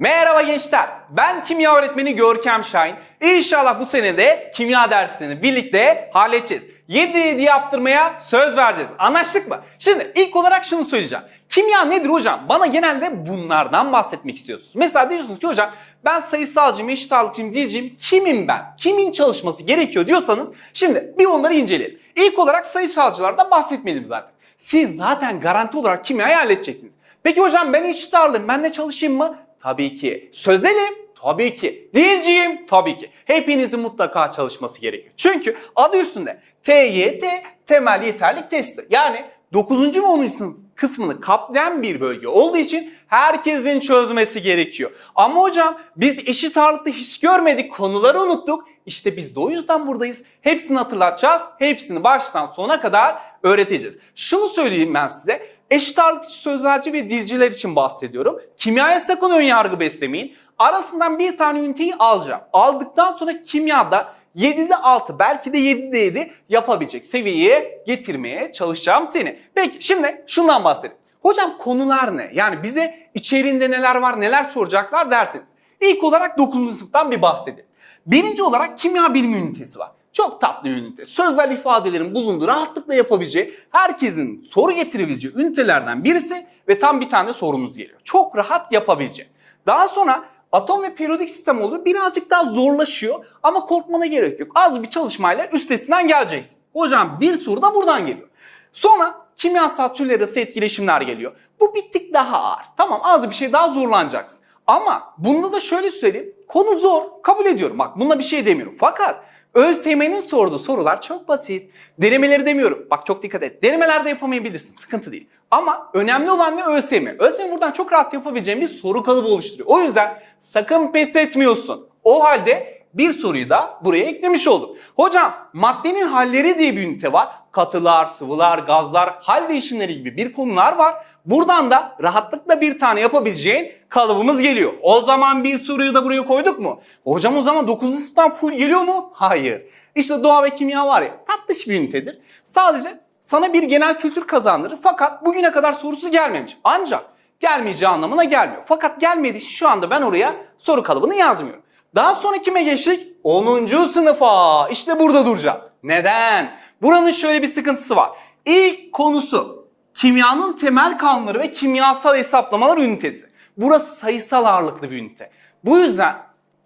Merhaba gençler. Ben kimya öğretmeni Görkem Şahin. İnşallah bu sene de kimya dersini birlikte halledeceğiz. 7 7 yaptırmaya söz vereceğiz. Anlaştık mı? Şimdi ilk olarak şunu söyleyeceğim. Kimya nedir hocam? Bana genelde bunlardan bahsetmek istiyorsunuz. Mesela diyorsunuz ki hocam ben sayısalcıyım, eşit ağırlıkçıyım, dilciyim. Kimim ben? Kimin çalışması gerekiyor diyorsanız şimdi bir onları inceleyelim. İlk olarak sayısalcılardan bahsetmedim zaten. Siz zaten garanti olarak kimyayı halledeceksiniz. Peki hocam ben eşit ağırlığım, ben de çalışayım mı? Tabii ki. Sözelim? Tabii ki. Dilciyim? Tabii ki. Hepinizin mutlaka çalışması gerekiyor. Çünkü adı üstünde TYT temel yeterlik testi. Yani 9. ve 10. sınıf kısmını kaplayan bir bölge olduğu için herkesin çözmesi gerekiyor. Ama hocam biz eşit ağırlıkta hiç görmedik, konuları unuttuk. İşte biz de o yüzden buradayız. Hepsini hatırlatacağız. Hepsini baştan sona kadar öğreteceğiz. Şunu söyleyeyim ben size. Eşit ağırlıkçı sözelci ve dilciler için bahsediyorum. Kimyaya sakın ön yargı beslemeyin. Arasından bir tane üniteyi alacağım. Aldıktan sonra kimyada 7'de 6 belki de 7'de 7 yapabilecek seviyeye getirmeye çalışacağım seni. Peki şimdi şundan bahsedelim. Hocam konular ne? Yani bize içeriğinde neler var neler soracaklar derseniz. İlk olarak 9. sınıftan bir bahsedelim. Birinci olarak kimya bilimi ünitesi var. Çok tatlı bir ünite. Sözel ifadelerin bulunduğu, rahatlıkla yapabileceği, herkesin soru getirebileceği ünitelerden birisi ve tam bir tane sorumuz geliyor. Çok rahat yapabileceği. Daha sonra atom ve periyodik sistem oluyor. Birazcık daha zorlaşıyor ama korkmana gerek yok. Az bir çalışmayla üstesinden geleceksin. Hocam bir soru da buradan geliyor. Sonra kimyasal türler arası etkileşimler geliyor. Bu bir tık daha ağır. Tamam az bir şey daha zorlanacaksın. Ama bunda da şöyle söyleyeyim. Konu zor. Kabul ediyorum. Bak buna bir şey demiyorum. Fakat ÖSYM'nin sorduğu sorular çok basit. Denemeleri demiyorum. Bak çok dikkat et. Denemelerde yapamayabilirsin. Sıkıntı değil. Ama önemli olan ne ÖSYM? ÖSYM buradan çok rahat yapabileceğin bir soru kalıbı oluşturuyor. O yüzden sakın pes etmiyorsun. O halde bir soruyu da buraya eklemiş olduk. Hocam maddenin halleri diye bir ünite var. Katılar, sıvılar, gazlar, hal değişimleri gibi bir konular var. Buradan da rahatlıkla bir tane yapabileceğin kalıbımız geliyor. O zaman bir soruyu da buraya koyduk mu? Hocam o zaman 9. sınıftan full geliyor mu? Hayır. İşte doğa ve kimya var ya tatlış bir ünitedir. Sadece sana bir genel kültür kazandırır fakat bugüne kadar sorusu gelmemiş. Ancak gelmeyeceği anlamına gelmiyor. Fakat gelmediği için şu anda ben oraya soru kalıbını yazmıyorum. Daha sonra kime geçtik? 10. sınıfa. İşte burada duracağız. Neden? Buranın şöyle bir sıkıntısı var. İlk konusu kimyanın temel kanunları ve kimyasal hesaplamalar ünitesi. Burası sayısal ağırlıklı bir ünite. Bu yüzden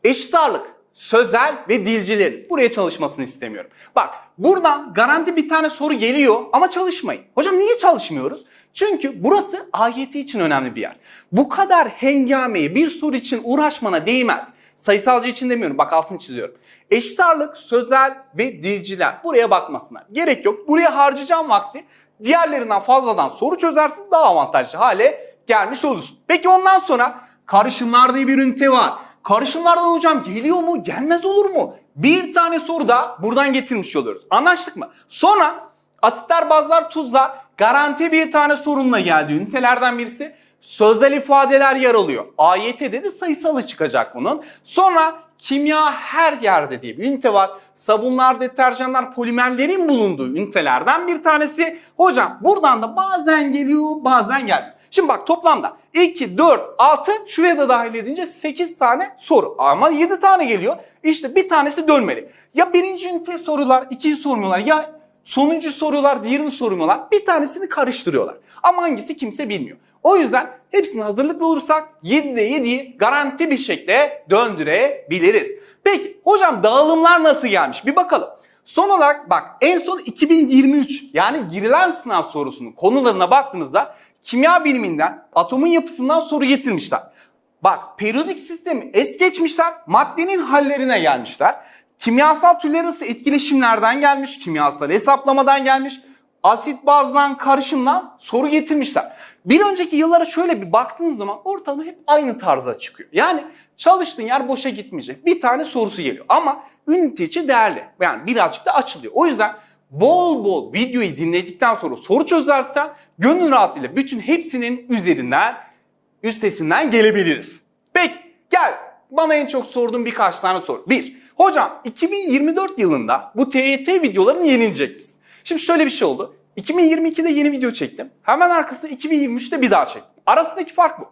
eşit ağırlık, sözel ve dilcilerin buraya çalışmasını istemiyorum. Bak buradan garanti bir tane soru geliyor ama çalışmayın. Hocam niye çalışmıyoruz? Çünkü burası AYT için önemli bir yer. Bu kadar hengameyi bir soru için uğraşmana değmez. Sayısalcı için demiyorum bak altını çiziyorum. Eşit ağırlık, sözel ve dilciler buraya bakmasınlar. Gerek yok. Buraya harcayacağım vakti diğerlerinden fazladan soru çözersin daha avantajlı hale gelmiş olursun. Peki ondan sonra karışımlar diye bir ünite var. Karışımlardan hocam geliyor mu gelmez olur mu? Bir tane soru da buradan getirmiş oluyoruz. Anlaştık mı? Sonra asitler, bazlar, tuzlar garanti bir tane sorunla geldi. Ünitelerden birisi sözel ifadeler yer alıyor. AYT'de de sayısalı çıkacak bunun. Sonra kimya her yerde diye bir ünite var. Sabunlar, deterjanlar, polimerlerin bulunduğu ünitelerden bir tanesi. Hocam buradan da bazen geliyor bazen gelmiyor. Şimdi bak toplamda 2, 4, 6 şuraya da dahil edince 8 tane soru. Ama 7 tane geliyor. İşte bir tanesi dönmeli. Ya birinci ünite sorular, ikiyi sormuyorlar. Ya sonuncu sorular, diğerini sormuyorlar. Bir tanesini karıştırıyorlar. Ama hangisi kimse bilmiyor. O yüzden hepsini hazırlıklı olursak 7'de 7'yi garanti bir şekilde döndürebiliriz. Peki hocam dağılımlar nasıl gelmiş? Bir bakalım. Son olarak bak en son 2023 yani girilen sınav sorusunun konularına baktığımızda kimya biliminden atomun yapısından soru getirmişler. Bak periyodik sistemi es geçmişler maddenin hallerine gelmişler. Kimyasal türler arası etkileşimlerden gelmiş, kimyasal hesaplamadan gelmiş, asit bazdan karışımdan soru getirmişler. Bir önceki yıllara şöyle bir baktığınız zaman ortalama hep aynı tarza çıkıyor. Yani çalıştığın yer boşa gitmeyecek. Bir tane sorusu geliyor ama ünite içi değerli. Yani birazcık da açılıyor. O yüzden bol bol videoyu dinledikten sonra soru çözersen gönül rahatlığıyla bütün hepsinin üzerinden üstesinden gelebiliriz. Peki gel bana en çok sorduğun birkaç tane soru. Bir, hocam 2024 yılında bu TYT videolarını yenilecek misin? Şimdi şöyle bir şey oldu. 2022'de yeni video çektim. Hemen arkasında 2023'te bir daha çektim. Arasındaki fark bu.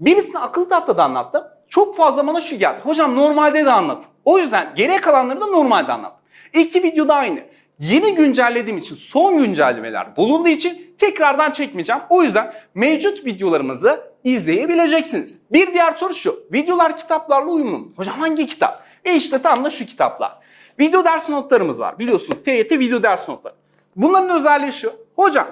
Birisini akıllı tahtada anlattım. çok fazla bana şu geldi. Hocam normalde de anlatın. O yüzden geriye kalanları da normalde anlattım. İki video da aynı. Yeni güncellediğim için son güncellemeler bulunduğu için tekrardan çekmeyeceğim. O yüzden mevcut videolarımızı izleyebileceksiniz. Bir diğer soru şu. Videolar kitaplarla uyumlu mu? Hocam hangi kitap? E işte tam da şu kitaplar. Video ders notlarımız var. Biliyorsunuz TYT video ders notları. Bunların özelliği şu. Hocam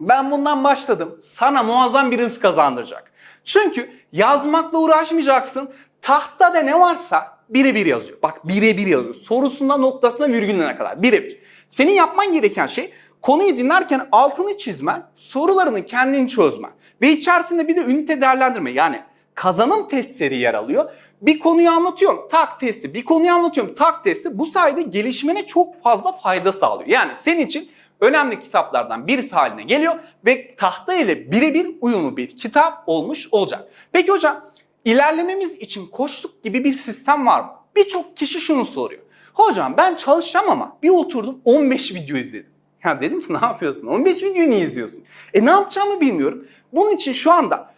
ben bundan başladım. Sana muazzam bir hız kazandıracak. Çünkü yazmakla uğraşmayacaksın. Tahtada ne varsa birebir yazıyor. Bak birebir yazıyor. Sorusunda noktasına virgülüne kadar birebir. Senin yapman gereken şey konuyu dinlerken altını çizmen, sorularını kendin çözmen. Ve içerisinde bir de ünite değerlendirme yani kazanım testleri yer alıyor. Bir konuyu anlatıyorum, tak testi. Bir konuyu anlatıyorum, tak testi. Bu sayede gelişmene çok fazla fayda sağlıyor. Yani senin için önemli kitaplardan birisi haline geliyor ve tahta ile birebir uyumlu bir kitap olmuş olacak. Peki hocam ilerlememiz için koçluk gibi bir sistem var mı? Birçok kişi şunu soruyor. Hocam ben çalışacağım ama bir oturdum 15 video izledim. Ya dedim ki ne yapıyorsun? 15 videoyu niye izliyorsun? E ne yapacağımı bilmiyorum. Bunun için şu anda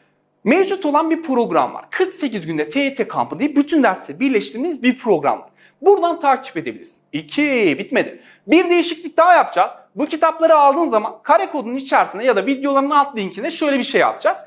mevcut olan bir program var. 48 günde TYT kampı diye bütün dersleri birleştirdiğimiz bir program var. Buradan takip edebilirsin. İki, bitmedi. Bir değişiklik daha yapacağız. Bu kitapları aldığın zaman kare kodun içerisine ya da videoların alt linkine şöyle bir şey yapacağız.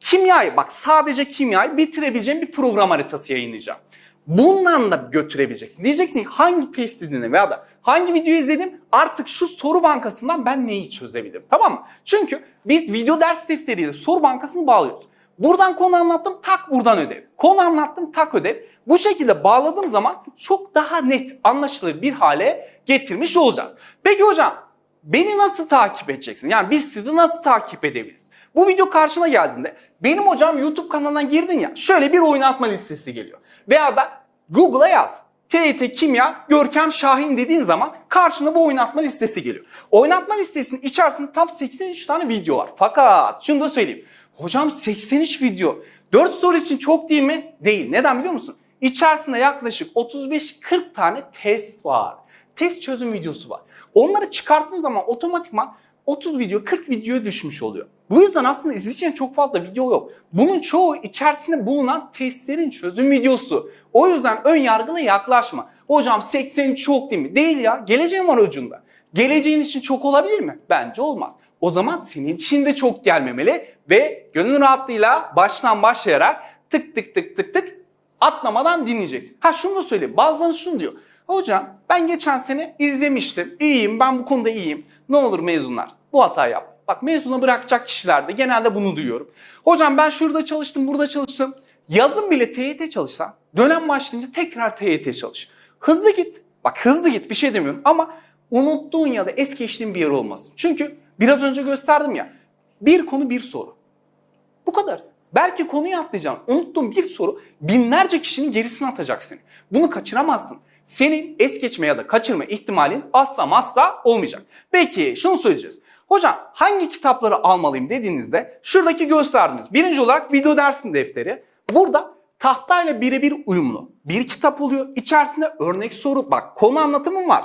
Kimyayı bak sadece kimyayı bitirebileceğim bir program haritası yayınlayacağım. Bundan da götürebileceksin. Diyeceksin hangi test dinledim veya da hangi videoyu izledim artık şu soru bankasından ben neyi çözebilirim tamam mı? Çünkü biz video ders defteriyle soru bankasını bağlıyoruz. Buradan konu anlattım tak buradan ödev. Konu anlattım tak ödev. Bu şekilde bağladığım zaman çok daha net anlaşılır bir hale getirmiş olacağız. Peki hocam beni nasıl takip edeceksin? Yani biz sizi nasıl takip edebiliriz? Bu video karşına geldiğinde benim hocam YouTube kanalına girdin ya şöyle bir oynatma listesi geliyor. Veya da Google'a yaz. TYT Kimya Görkem Şahin dediğin zaman karşına bu oynatma listesi geliyor. Oynatma listesinin içerisinde tam 83 tane video var. Fakat şunu da söyleyeyim. Hocam 83 video. 4 soru için çok değil mi? Değil. Neden biliyor musun? İçerisinde yaklaşık 35-40 tane test var. Test çözüm videosu var. Onları çıkarttığın zaman otomatikman 30 video 40 videoya düşmüş oluyor. Bu yüzden aslında izleyeceğin çok fazla video yok. Bunun çoğu içerisinde bulunan testlerin çözüm videosu. O yüzden ön yargılı yaklaşma. Hocam 80 çok değil mi? Değil ya. Geleceğin var ucunda. Geleceğin için çok olabilir mi? Bence olmaz. O zaman senin için de çok gelmemeli ve gönül rahatlığıyla baştan başlayarak tık tık tık tık tık atlamadan dinleyeceksin. Ha şunu da söyleyeyim. Bazıları şunu diyor. Hocam ben geçen sene izlemiştim. İyiyim ben bu konuda iyiyim. Ne olur mezunlar bu hatayı yap. Bak mezuna bırakacak kişilerde genelde bunu duyuyorum. Hocam ben şurada çalıştım burada çalıştım. Yazın bile TYT çalışsan dönem başlayınca tekrar TYT çalış. Hızlı git. Bak hızlı git bir şey demiyorum ama unuttuğun ya da es geçtiğin bir yer olmasın. Çünkü biraz önce gösterdim ya bir konu bir soru. Bu kadar. Belki konuyu atlayacaksın. Unuttuğun bir soru binlerce kişinin gerisine atacak seni. Bunu kaçıramazsın. Senin es geçme ya da kaçırma ihtimalin asla asla olmayacak. Peki şunu söyleyeceğiz. Hocam hangi kitapları almalıyım dediğinizde şuradaki gösterdiğiniz birinci olarak video dersin defteri. Burada tahtayla birebir uyumlu bir kitap oluyor. İçerisinde örnek soru bak konu anlatımım var.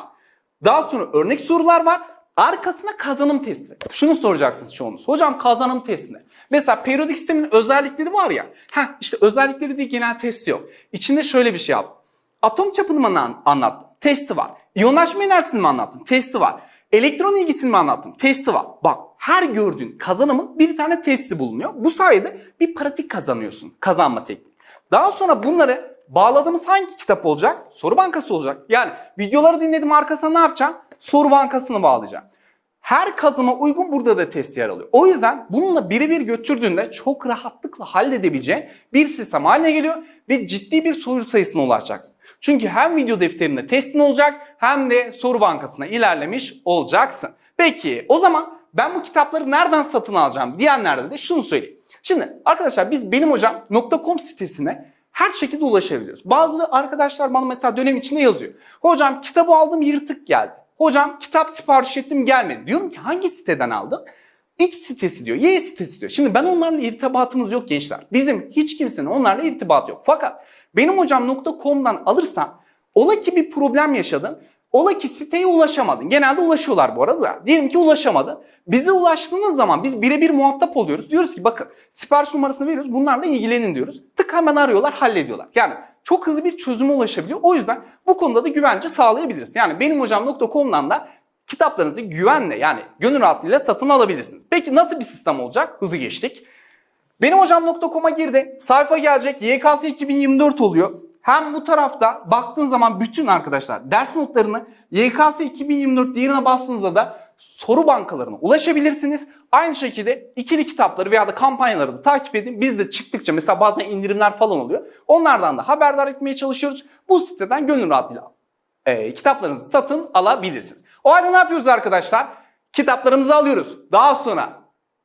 Daha sonra örnek sorular var. Arkasına kazanım testi. Şunu soracaksınız çoğunuz. Hocam kazanım testi ne? Mesela periyodik sistemin özellikleri var ya. Heh işte özellikleri diye genel test yok. İçinde şöyle bir şey yaptım. Atom çapını mı an- anlattım? Testi var. İyonlaşma enerjisini mi anlattım? Testi var. Elektron ilgisini mi anlattım? Testi var. Bak her gördüğün kazanımın bir tane testi bulunuyor. Bu sayede bir pratik kazanıyorsun. Kazanma tekniği. Daha sonra bunları bağladığımız hangi kitap olacak? Soru bankası olacak. Yani videoları dinledim arkasına ne yapacağım? Soru bankasını bağlayacağım. Her kazıma uygun burada da test yer alıyor. O yüzden bununla birebir götürdüğünde çok rahatlıkla halledebileceğin bir sistem haline geliyor ve ciddi bir soru sayısına ulaşacaksın. Çünkü hem video defterinde testin olacak hem de soru bankasına ilerlemiş olacaksın. Peki o zaman ben bu kitapları nereden satın alacağım diyenlerde de şunu söyleyeyim. Şimdi arkadaşlar biz benimhocam.com sitesine her şekilde ulaşabiliyoruz. Bazı arkadaşlar bana mesela dönem içinde yazıyor. Hocam kitabı aldım yırtık geldi. Hocam kitap sipariş ettim gelmedi. Diyorum ki hangi siteden aldın? X sitesi diyor, Y sitesi diyor. Şimdi ben onlarla irtibatımız yok gençler. Bizim hiç kimsenin onlarla irtibatı yok. Fakat benim hocam.com'dan alırsan ola ki bir problem yaşadın. Ola ki siteye ulaşamadın. Genelde ulaşıyorlar bu arada da. Diyelim ki ulaşamadın. Bize ulaştığınız zaman biz birebir muhatap oluyoruz. Diyoruz ki bakın sipariş numarasını veriyoruz. Bunlarla ilgilenin diyoruz. Tık hemen arıyorlar hallediyorlar. Yani çok hızlı bir çözüme ulaşabiliyor. O yüzden bu konuda da güvence sağlayabiliriz. Yani benimhocam.com'dan da kitaplarınızı güvenle yani gönül rahatlığıyla satın alabilirsiniz. Peki nasıl bir sistem olacak? Hızlı geçtik. Benimhocam.com'a girdin. Sayfa gelecek. YKS 2024 oluyor. Hem bu tarafta baktığın zaman bütün arkadaşlar ders notlarını YKS 2024 yerine bastığınızda da soru bankalarına ulaşabilirsiniz. Aynı şekilde ikili kitapları veya da kampanyaları da takip edin. Biz de çıktıkça mesela bazen indirimler falan oluyor. Onlardan da haberdar etmeye çalışıyoruz. Bu siteden gönül rahatlığıyla e, kitaplarınızı satın alabilirsiniz. O halde ne yapıyoruz arkadaşlar? Kitaplarımızı alıyoruz. Daha sonra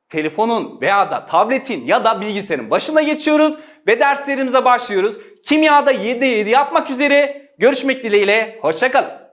telefonun veya da tabletin ya da bilgisayarın başına geçiyoruz ve derslerimize başlıyoruz. Kimyada 7'ye 7 yapmak üzere görüşmek dileğiyle. Hoşçakalın.